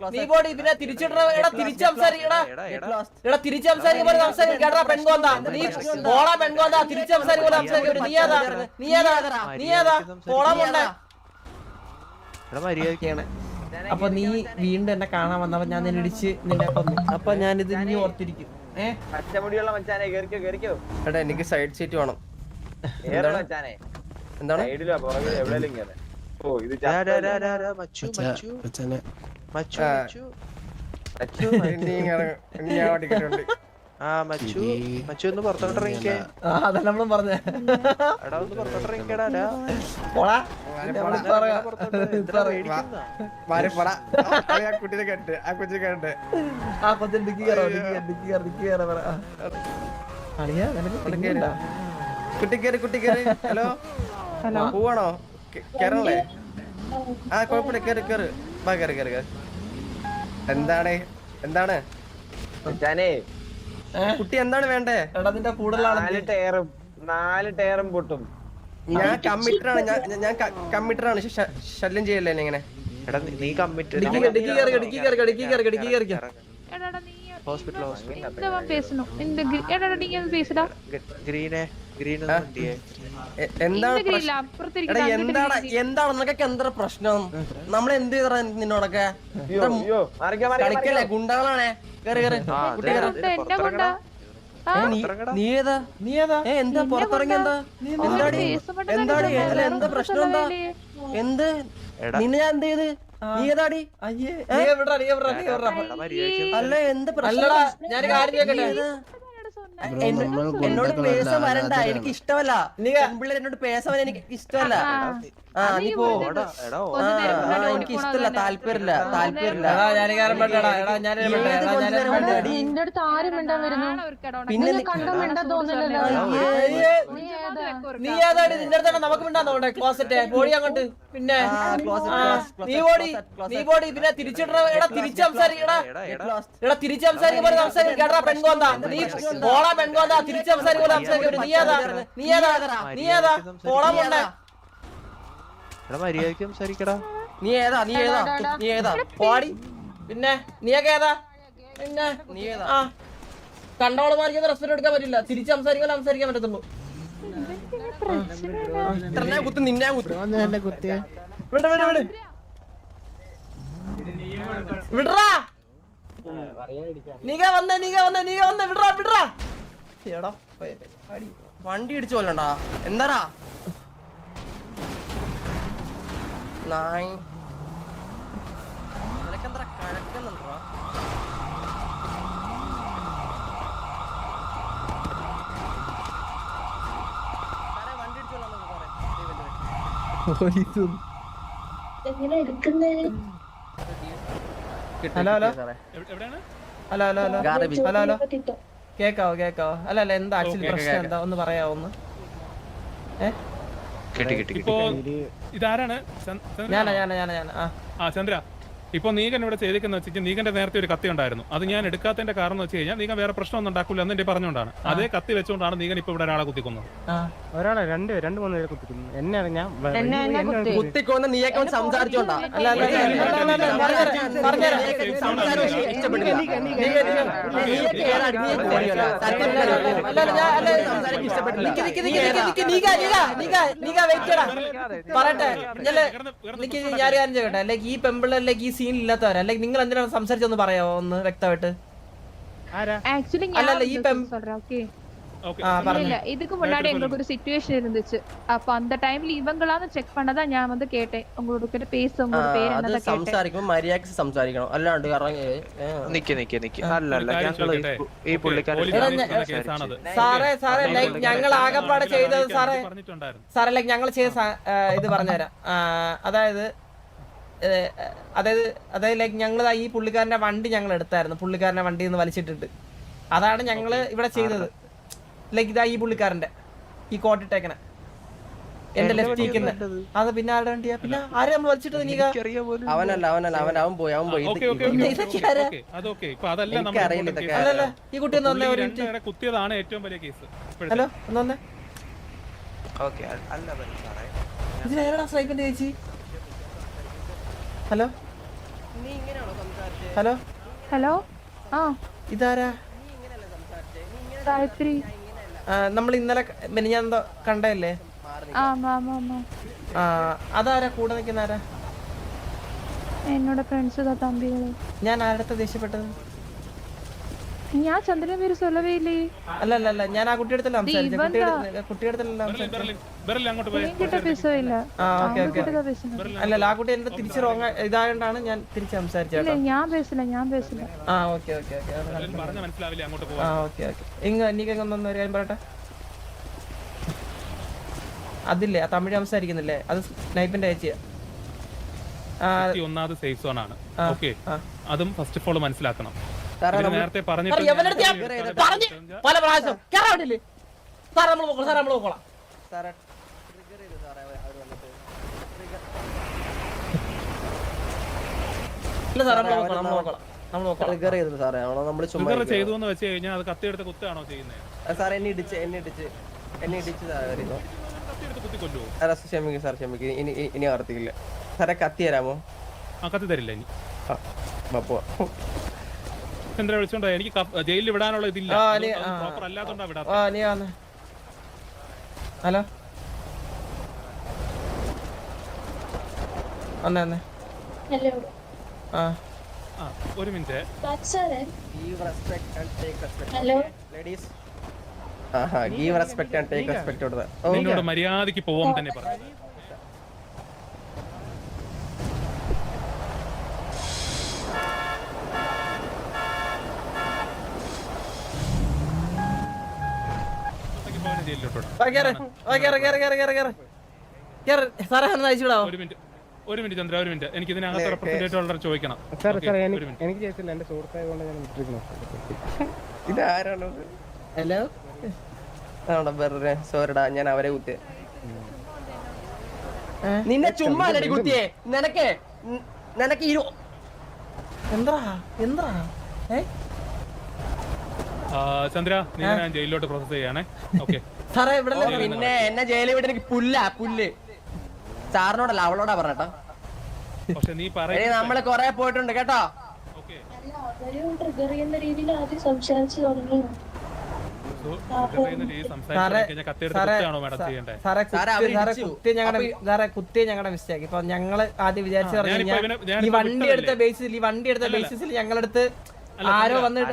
Body നീ body എടാ തിരിച്ച് സംസാരിക്കടാ. എടാ തിരിച്ച് പെൺകോന്താ നീ പോളാ പെൺകോന്താ തിരിച്ച് സംസാരിക്കുമ്പോ സംസാരിക്കും. നീ ഏതാ? നീ ഏതാ? നീ ഏതാ? പോളാ മുണ്ടേ എടാ മര്യാദക്കാണ്. അപ്പൊ നീ വീണ്ടും എന്നെ കാണാൻ വന്നപ്പോ ഞാൻ നിന്നെ ഇടിച്ച് നിന്നെ കൊന്നു. അപ്പൊ ഞാനിത് നീ ഓർത്തിരിക്കും. പച്ചമുടിയുള്ള മച്ചാനെ കേറിക്കോ കേറിക്കോ. എടാ എനിക്ക് സൈഡ് സീറ്റ് വേണം. എന്താണ്? സൈഡിലാ എവിടെയെങ്കിലും ഓ ഇത് മച്ചു മച്ചു മച്ചു. മച്ചു. ആ മച്ചു മച്ചു ഒന്ന് പുറത്തോട്ട് ഇറങ്ങിക്കേ. ആ അതല്ല നമ്മളും പറഞ്ഞേ. എടാ ഒന്ന് പുറത്തോട്ട് ഇറങ്ങിക്കടാ? കുട്ടിനെ കേട്ട് ആ കൊച്ചിനെ കേട്ട്. ആ കൊച്ചു ഡിക്കി കയറോ ഡിക്കി കയറി ഡിക്കി കയറി പറ. അളിയാ കുട്ടി കേറി. കുട്ടി കേറി ഹലോ? ഹലോ. പോവാണോ? കേരളേ ആ കുഴപ്പമില്ല. കേറി കേറ്. വാ കേറി കേറി കേറി. എന്താണ്? എന്താണ്? കുട്ടി എന്താണ് വേണ്ടേ? എടാ ടയറും നാല് ടയറും പൊട്ടും. ഞാൻ കമ്മിറ്റർ ആണ് ഞാൻ ഞാൻ കമ്മിറ്റർ ആണ് ശല്യം ചെയ്യല്ലേ ഇങ്ങനെ? നീ- നീ കമ്മിറ്റ് ഡിക്കി ഡിക്കി കയറി ഡിക്കി കയറി ഡിക്കി കയറി ഡിക്കി കയറി എടാടാ നീ ഹോസ്പിറ്റൽ ഹോസ്പിറ്റൽ എന്താണ് എന്താണ്? നിനക്കൊക്കെ എന്താ പ്രശ്നം? നമ്മൾ എന്ത് ചെയ്തറ നിന്നോടൊക്കെ കളിക്കല്ലേ? ഗുണ്ടകളാണേ. കേറി കേറി. നീ ഏതാ? നീ ഏതാ? ഏ എന്താ? പുറത്തിറങ്ങി എന്താ? എന്താ എന്താടി? അല്ല എന്താ പ്രശ്നം എന്താ? എന്ത്? നിന്നെ ഞാൻ എന്ത് ചെയ്ത്? നീ ഏതാടി? അയ്യേ അല്ല എന്ത് പ്രശ്നം ഞാൻ കാര്യം കേക്കട്ടെ എന്നോട് പേസ വരണ്ട എനിക്ക് ഇഷ്ടമല്ല. നീ പെൺപിള്ളേർ എന്നോട് പേസ വരാൻ എനിക്ക് ഇഷ്ടമല്ല. ആ നീ പോ എനിക്ക് ഇഷ്ടമല്ല താല്പര്യമില്ല താല്പര്യമില്ല. പിന്നെ നീ- ഏതാണ് നിന്റെ അടുത്താണ് നമുക്ക് മിണ്ടാന്നോട്ടെ ക്ലോസറ്റ് പോടി അങ്ങോട്ട്. പിന്നെ നീ closet. നീ ബോഡി പിന്നെ തിരിച്ചിട എടാ തിരിച്ച് സംസാരിക്കടാ എടാ, തിരിച്ച് സംസാരിക്കുമ്പോൾ സംസാരിക്കടാ പെൺകോന്താ. നീ പോളാ പെൺകോന്താ. തിരിച്ച് സംസാരിക്കുമ്പോൾ സംസാരിക്കും നീ ഏതാ? നീ ഏതാ? നീ ഏതാ? പോളാ പോണ്ട എടാ മര്യാദയ്ക്ക് സംസാരിക്കടാ. നീ ഏതാ? നീ ഏതാ? നീ ഏതാ? പോടി. പിന്നെ നീയൊക്കെ ഏതാ? പിന്നെ നീ ഏതാ? കണ്ടവളമാർക്ക് റെസ്പെക്ട് എടുക്കാൻ പറ്റില്ല. തിരിച്ച് സംസാരിക്കാൻ സംസാരിക്കാൻ പറ്റത്തുള്ളൂ. നിന്നെ വന്ന വന്ന വണ്ടി ഇടിച്ചു പോലണ്ടാ എന്താടാ നായ് കഴക്കുന്നുണ്ടോ സാറേ, വണ്ടി ഇടിച്ചു കൊള്ളാൻ നോക്ക് സാറേ. Hello, hello. Hello hello hello. Hello hello. കേക്കാവോ കേക്കാവോ? അല്ല അല്ല എന്താ ആക്ച്വലി പ്രശ്നം എന്താ? ഒന്ന് പറയാവോ ഒന്ന് ഏ? കിട്ടി കിട്ടി കിട്ടി. ഇതാരാണ്? ഞാനാ ഞാനാ ഞാനാ ഞാനാ. ആ. ആ ചന്ദ്ര. ഇപ്പൊ നീകൻ ഇവിടെ ചെയ്തിരിക്കുന്ന വെച്ചാൽ നീകന്റെ നേരത്തെ ഒരു കത്തി ഉണ്ടായിരുന്നു അത് ഞാൻ എടുക്കാത്തതിന്റെ കാരണം വെച്ച് കഴിഞ്ഞാൽ നീകൻ വേറെ പ്രശ്നമൊന്നും ഉണ്ടാക്കില്ല എന്ന് എന്റെ പറഞ്ഞുകൊണ്ടാണ് അതേ കത്തി വെച്ചുകൊണ്ടാണ് നീകൻ ഇപ്പൊ ഇവിടെ ഒരാളെ കുത്തിക്കുന്നത് ആ ഒരാളെ രണ്ട് രണ്ട് മൂന്ന് പേരെ കുത്തിക്കുന്നു എന്നെ ഞാൻ കുത്തിക്കൊന്ന് നീയൊക്കെ സംസാരിച്ചോണ്ടാ. പറയട്ടെ ഞാൻ കാര്യം ചോദിക്കട്ടെ അല്ലെങ്കിൽ ഈ ഈ സീൻ ഇല്ലാത്തവരാ അല്ലെങ്കിൽ നിങ്ങൾ എന്തിനാണ് സംസാരിച്ചൊന്ന് പറയാമോ ഒന്ന് വ്യക്തമായിട്ട് ആരാ ஆக்சுவலி அல்ல, இல்ல, இப்ப- சொல்றேன் ஓகே ഓക്കെ ആ இல்ல പറഞ്ഞു இல்ல இதுக்கு முன்னாடி எங்களுக்கு ஒரு சிச்சுவேஷன் இருந்துச்சு அப்ப அந்த டைம்ல இவங்களாவது செக் பண்ணதான் நான் வந்து கேட்டேன் உங்களோட கிட்ட பேச ആ, உங்களோட பேர் അത് என்னதான் കേട്ടேൻ സംസാരിക്കുമ്പോ മര്യാദക്ക് സംസാരിക്കണം അല്ലാണ്ട് കാരണം ഏ, ഏ, നിക്ക് നിക്ക് നിക്ക് അല്ല അല്ല ഒരു കാര്യം ഞങ്ങള് ഈ ചോദിക്കട്ടെ? പു- ഈ പുള്ളിക്കാരൻ പോലീസ് എടാ, നടത്തുന്ന ഞാൻ- കേസാണത്. സാറേ സാറേ ലൈക്ക് ഞങ്ങൾ ആകപ്പാടെ ചെയ്തത് സാറേ പറഞ്ഞിട്ടുണ്ടായിരുന്നു സാറേ ലൈക്ക് ഞങ്ങൾ ചെയ്ത സാ- ആ, ഇത് പറഞ്ഞുതരാം ആ, അതായത് ഏ, അതായത് അതായത് ലൈക്ക് ഞങ്ങൾ ഈ പുള്ളിക്കാരന്റെ വണ്ടി ഞങ്ങൾ എടുത്തായിരുന്നു പുള്ളിക്കാരന്റെ വണ്ടി നിന്ന് വലിച്ചിട്ടിട്ട്. അതാണ് ഞങ്ങൾ ഇവിടെ ചെയ്തത്. ലൈക്ക് ഇതാ ഈ പുള്ളിക്കാരന്റെ ഈ കോട്ടിട്ടേക്കണ എന്റെ ലെഫ്റ്റ് ഇരിക്കുന്ന. അത് പിന്നെ ആരുടെ വണ്ടിയാ? പിന്നെ ആരെ നമ്മൾ വലിച്ചിട്ട് അവനല്ല അവനല്ല. അവൻ അവൻ പോയി അവൻ പോയി. അല്ലല്ല ഈ കുട്ടി ഒന്ന് വന്നേ ഒരു മിനിറ്റ്. കുത്തിയതാണ് ഏറ്റവും വലിയ കേസ്. ഹലോ ഒന്ന് വന്നേ. ഓക്കെ അല്ല ഇതിലേടാ സ്നൈപ്പിന്റെ ചേച്ചി? ഹലോ? ഹലോ? ഹലോ? ആ. ഇതാരാ? ഗായത്രി. നമ്മൾ ഇന്നലെ മെനിഞ്ഞാന്തോ കണ്ടല്ലേ അതാരാ? കൂടെ നിൽക്കുന്ന ആരാ? എന്നോട് ഫ്രണ്ട്സ് തമ്പികൾ. ഞാൻ ആരുടെ ദേഷ്യപ്പെട്ടത്? ഞാൻ ചന്ദ്രൻ പേര് സൊല്ലവയില്ലേ അല്ലല്ല ഞാൻ ആ കുട്ടിയെടുത്തല്ല സംസാരിച്ചത് അല്ല ആ കുട്ടി എന്റെ തിരിച്ച് റോങ് ഇതായോണ്ടാണ് ഞാൻ തിരിച്ച് സംസാരിച്ചത് ഞാൻ പേസില്ല ഞാൻ പേസില്ല ആ ഓക്കെ ഓക്കെ ആ ഓക്കെ ഓക്കെ. ഇങ്ങ എനിക്കെങ്ങൊന്നും ഒരു കാര്യം പറയട്ടെ? അതില്ലേ തമിഴ് സംസാരിക്കുന്നില്ലേ? അത് നൈപ്പിന്റെ അയച്ചു. ഒന്നാമത് സേഫ് സോൺ ആണ്. ഓക്കെ. അതും ഫസ്റ്റ് ഓഫ് ഓൾ മനസ്സിലാക്കണം. നേരത്തെ പല പ്രാവശ്യം. സാർ നമ്മൾ നോക്കണം സാർ നമ്മൾ സാറേ ട്രിഗർ ചെയ്തു സാറേ. നമ്മൾ ചെയ്തു സാറേ ചുമ്മാ എന്ന് വെച്ച് കഴിഞ്ഞാൽ അത് കത്തിയെടുത്ത് കുത്താണോ ചെയ്യുന്നത് ആ, സാറേ എന്നെ ഇടിച്ച് എന്നെ ഇടിച്ച് എന്നെ ഇടിച്ച് താഴെ വരുന്നു കുത്തി കൊല്ലുവോ സാറേ ക്ഷമിക്കും സാർ ക്ഷമിക്കും. ഇനി ഇനി- ആവർത്തിക്കില്ല. സാറേ കത്തി തരാമോ? ആ കത്തി തരില്ല ഇനി. ആ വാ, പോവാം. ചന്ദ്ര വിളിച്ചോണ്ടോ എനിക്ക് ജയിലിൽ വിടാനുള്ള ഇതില്ല. പ്രോപ്പർ അല്ലാത്തോണ്ടാ വിടാത്ത ആ നീ വന്ന് ഹലോ? വന്നേ വന്നേ. ഹലോ ആ. ആ ഒരു മിനിറ്റ്. ഹലോ? ലേഡീസ് ആഹാ, റെസ്പെക്ട് ആൻഡ് ടേക്ക് റെസ്പെക്ട്. ഓ, നിന്നോട് മര്യാദയ്ക്ക് പോവാൻ തന്നെ പറഞ്ഞു ഒരു മിനിറ്റ്. ഒരു മിനിറ്റ് ചന്ദ്ര ഒരു മിനിറ്റ്. എനിക്ക് ഇതിനകത്ത് റെപ്രസെന്റേറ്റീവ് ചോദിക്കണം. സാർ ഒരു എനിക്ക് ചെയ്തില്ല എന്റെ സുഹൃത്തായതുകൊണ്ട് ഞാൻ വിട്ടിരിക്കുന്നു. ഇതാരാണ് ഇത്? ഹലോ? ആണോ, വെറുതെ സോറിടാ ഞാൻ അവരെ കുത്തിയെ. നിന്നെ ചുമ്മാ അല്ലടി കുത്തിയെ. നിനക്ക് നിനക്ക് ഇരു എന്താ എന്താ ഏ? ചന്ദ്ര നീ ഞാൻ ജയിലിലോട്ട് പ്രോസസ് ചെയ്യാണേ. ഓക്കെ സാറേ ഇവിടെ പിന്നെ എന്നെ ജയിലിൽ വിട്ട് എനിക്ക് പുല്ല പുല്ല്. സാറിനോടല്ല അവളോടാ പറഞ്ഞട്ടോ പക്ഷെ നീ ഇനി പറയുന്നത് നമ്മൾ കൊറേ പോയിട്ടുണ്ട് കേട്ടോ. കുത്തിയ ഞങ്ങളുടെ മിസ്റ്റേക്ക് ഇപ്പൊ ഞങ്ങൾ ആദ്യം വിചാരിച്ചു പറഞ്ഞു ഈ വണ്ടി എടുത്ത? ബേസിൽ ഈ വണ്ടി എടുത്ത ബേസിസിൽ ഞങ്ങളടുത്ത് ആരോ വന്നിട്ട്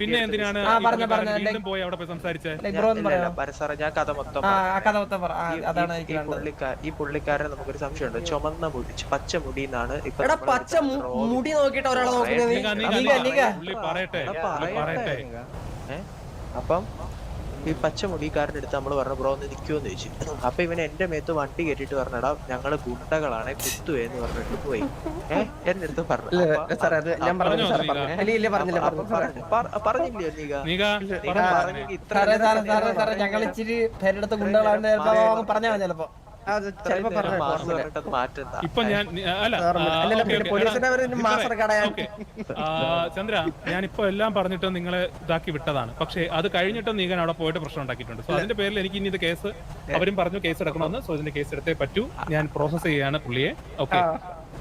പിന്നെ എന്തിനാണ് പോയി അവിടെ പോയി ഞാൻ കഥ മൊത്തം കഥ മൊത്തം പറ. അതാണ് ഈ- പുള്ളിക്കാരൻ നമുക്കൊരു സംശയമുണ്ട്. ചുമന്ന മുടി പച്ച മുടി എന്നാണ് എടാ പച്ച മുടി നോക്കിട്ട് ഒരാളെ നോക്കുന്നത് പറയട്ടെ. അപ്പം ഈ പച്ച മുടിക്കാരന്റെ അടുത്ത് നമ്മൾ പറഞ്ഞു ബ്രോ ഒന്ന് നിൽക്കുമെന്ന് ചോദിച്ചു. അപ്പൊ ഇവൻ എന്റെ മേത്ത് വണ്ടി കയറ്റിട്ട് പറഞ്ഞടാ ഞങ്ങൾ ഗുണ്ടകളാണ് കുത്തുവേ എന്ന് പറഞ്ഞിട്ട് പോയി. ഏഹ് എന്റെ അടുത്ത് പറഞ്ഞു. നീക. പറഞ്ഞില്ല അപ്പൊ പറഞ്ഞു. സാറേ. പറഞ്ഞു. പറ- പറഞ്ഞില്ലയോ നീക നീക നീക പറഞ്ഞോ, പറഞ്ഞെങ്കിൽ ഇത്ര ഞങ്ങൾ ഇച്ചിരി പേരെടുത്ത് ഗുണ്ടകളാണ് ചിലപ്പോ പറഞ്ഞാ മതി ചിലപ്പോ. ഇപ്പൊ ഞാൻ അല്ല ചന്ദ്ര ഞാനിപ്പോ എല്ലാം പറഞ്ഞിട്ട് നിങ്ങളെ ഇതാക്കി വിട്ടതാണ്. പക്ഷെ അത് കഴിഞ്ഞിട്ട് നീങ്ങൻ അവിടെ പോയിട്ട് പ്രശ്നം ഉണ്ടാക്കിയിട്ടുണ്ട്. സോ അതിന്റെ പേരിൽ എനിക്ക് ഇനി ഇത് കേസ് അവരും പറഞ്ഞു കേസ് എടുക്കണമെന്ന്. സോ ഇതിന്റെ കേസ് എടുത്തേ പറ്റൂ. ഞാൻ പ്രോസസ് ചെയ്യാണ് പുള്ളിയെ. ഓക്കെ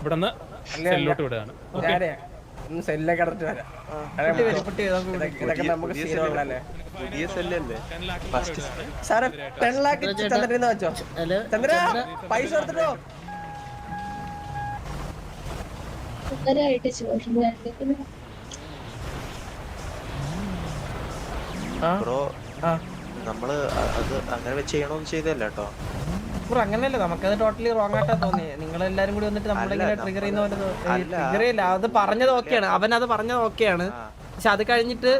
ഇവിടെ നിന്ന് സെല്ലോട്ട് വിടുകയാണ്. ഓക്കെ ഒന്ന് സെല്ലെ കടന്നിട്ട് വരാം. ഇതൊക്കെ- നമുക്ക് പുതിയ സെല്ലല്ലേ സാറേ ടെൻ ലാക്ക് തന്നിട്ട് വെച്ചോ? ചന്ദ്ര പൈസ കൊടുത്തിട്ടോ? ബ്രോ നമ്മൾ അത് അങ്ങനെ വെച്ച് ചെയ്യണമെന്ന് ചെയ്തല്ല കേട്ടോ ബ്രോ അങ്ങനെയല്ല. നമുക്കത് ടോട്ടലി റോങ് ആയിട്ടാ തോന്നി നിങ്ങൾ എല്ലാരും കൂടി വന്നിട്ട് നമ്മളിങ്ങനെ ട്രിഗർ ചെയ്യുന്ന പോലെ. ട്രിഗർ ചെയ്യില്ല. അത് പറഞ്ഞത് ഓക്കെയാണ്. അവൻ അത് പറഞ്ഞത് ഓക്കെയാണ്. പക്ഷെ അത് കഴിഞ്ഞിട്ട്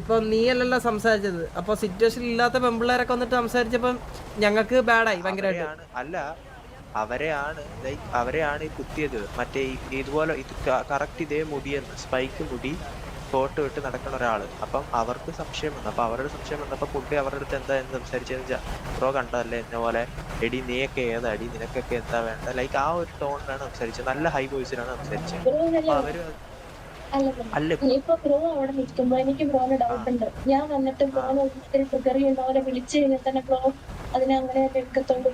ഇപ്പൊ നീ അല്ലല്ല സംസാരിച്ചത്. അപ്പൊ സിറ്റുവേഷൻ ഇല്ലാത്ത പെമ്പിള്ളേരൊക്കെ വന്നിട്ട് സംസാരിച്ചപ്പം ഞങ്ങൾക്ക് ബാഡായി ഭയങ്കരമായിട്ട് അല്ല അവരെയാണ് ലൈക്ക് അവരെയാണ് ഈ കുത്തിയത്. മറ്റേ ഇതുപോലെ ഇത് കറക്റ്റ് ഇതേ മുടിയെന്ന് സ്പൈക്ക് മുടി ഫോട്ടോ ഇട്ട് നടക്കുന്ന ഒരാൾ അപ്പം അവർക്ക് സംശയം വന്നു. അപ്പൊ അവരുടെ സംശയം വന്നപ്പോ പുള്ളി അവരുടെ അടുത്ത് എന്താ എന്ന് സംസാരിച്ചതെന്ന് വെച്ചാൽ ബ്രോ കണ്ടതല്ലേ എന്നെ പോലെ? എടി നീയൊക്കെ ഏതാടി നിനക്കൊക്കെ എന്താ വേണ്ട ലൈക്ക് ആ ഒരു ടോണിലാണ് സംസാരിച്ചത്. നല്ല ഹൈ വോയിസിലാണ് സംസാരിച്ചത്. അപ്പം അവർ അല്ല ഇപ്പൊ ബ്രോ അവിടെ നിൽക്കുമ്പോ എനിക്ക് ബ്രോന് ഡൗട്ട് ഉണ്ട്. ഞാൻ വന്നിട്ട് ബ്രോനെ ട്രിഗർ ചെയ്യുന്ന പോലെ വിളിച്ചു കഴിഞ്ഞാൽ തന്നെ ബ്രോ അതിനെ അങ്ങനെ എടുക്കത്തുള്ളൂ.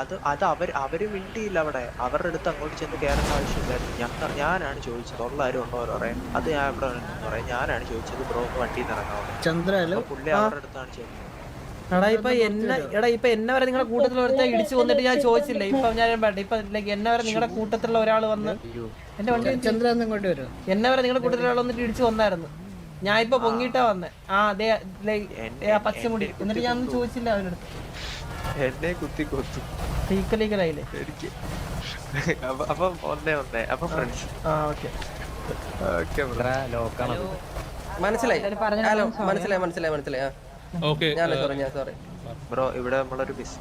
അത് അത് അവർ അവർ മിണ്ടിയില്ല അവിടെ. അവരുടെ അടുത്ത് അങ്ങോട്ട് ചെന്ന് കയറേണ്ട ആവശ്യമില്ലായിരുന്നു. ഞാൻ ഞാനാണ് ചോദിച്ചത്. ഉള്ള ആരും ഉണ്ടോ പറയാം അത് ഞാൻ ഇവിടെ പറയാം ഞാനാണ് ചോദിച്ചത് ബ്രോ വണ്ടിയിൽ നിന്ന് ഇറങ്ങാമോ ചന്ദ്രല്ലോ പുള്ളി അവരുടെ അടുത്താണ് ചോദിച്ചത്. എടാ ഇപ്പൊ എന്നെ എടാ ഇപ്പൊ എന്നെ വരെ നിങ്ങളുടെ കൂട്ടത്തിൽ ഒരുത്ത ഇടിച്ചു വന്നിട്ട് ഞാൻ ചോദിച്ചില്ല? ഇപ്പൊ ഞാൻ വേണ്ട. ഇപ്പൊ like എന്നെ വരെ നിങ്ങളുടെ കൂട്ടത്തിലുള്ള ഒരാൾ വന്ന് എന്റെ വണ്ടി ചന്ദ്ര ഇങ്ങോട്ട് വരും. എന്നെ വരെ നിങ്ങളുടെ കൂട്ടത്തിലുള്ള ഒരാൾ വന്നിട്ട് ഇടിച്ചു വന്നായിരുന്നു ഞാൻ ഇപ്പൊ പൊങ്ങിട്ടാ വന്നെ. ആ അതെ പച്ചമുടി എന്നെ എന്നിട്ട് ഞാൻ ഒന്നും ചോദിച്ചില്ല അവനടുത്ത് എന്നെ കുത്തി കൊത്തു. ലീക്കലീക്കലായില്ലേ എനിക്ക്. അപ്പൊ അപ്പൊ ഒന്നേ ഒന്നേ. അപ്പൊ ഫ്രണ്ട്സ് ആ ഓക്കെ. Okay bro. മനസ്സിലായി. ഹലോ മനസ്സിലായി മനസ്സിലായി മനസ്സിലായി. ഞാൻ സോറി ഞാൻ സോറി ബ്രോ ഇവിടെ നമ്മളൊരു ബിസ്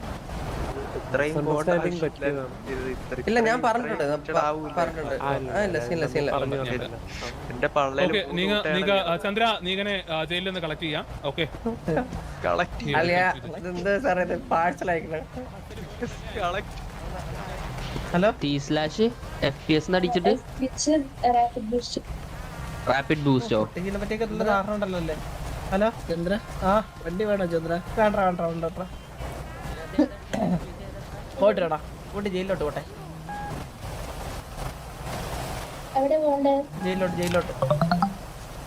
ഇത്രയും. ഇല്ല ഞാൻ പറഞ്ഞിട്ടുണ്ട്. എന്റെ ചന്ദ്ര ജയിലിൽ നിന്ന് കളക്ട് ചെയ്യാം. Okay. Collect hello? T slash F P S അടിച്ചിട്ട്? റാപ്പിഡ് ബൂസ്റ്റ് ഇതിനെ പറ്റിയൊക്കെ ഹലോ? ചന്ദ്ര? ആ വണ്ടി വേണോ ചന്ദ്ര. വേണ്ട വേണ്ട വേണ്ട. വേണ്ട പോട്ട് പോയിട്ട് ജയിലിലോട്ട് പോട്ടെ. ജയിലിലോട്ട് ജയിലിലോട്ട്.